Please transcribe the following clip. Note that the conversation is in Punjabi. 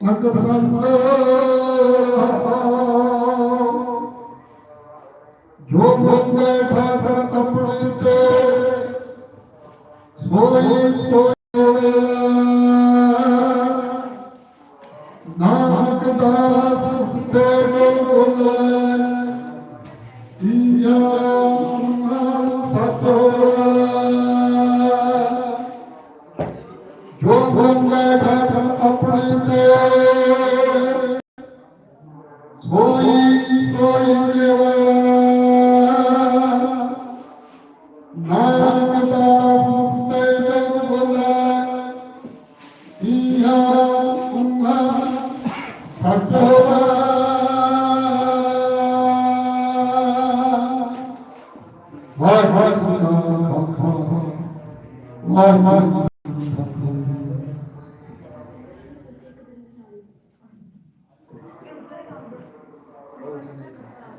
ਅੰਗ ਸੰਤ ਜੋ ਮੰਗੇ ਠਾਕਰ ਆਪਣੇ ਤੇ ਸੋਈ ਸੋਈ ਨਾਨਕ ਦਾਸ ਤੇ ਜੋ ਬੋਲੇ ਈਆ ਜੋ ਮੰਗੇ ਠਾਕਰ Var var var var var var 오, 감사합니다.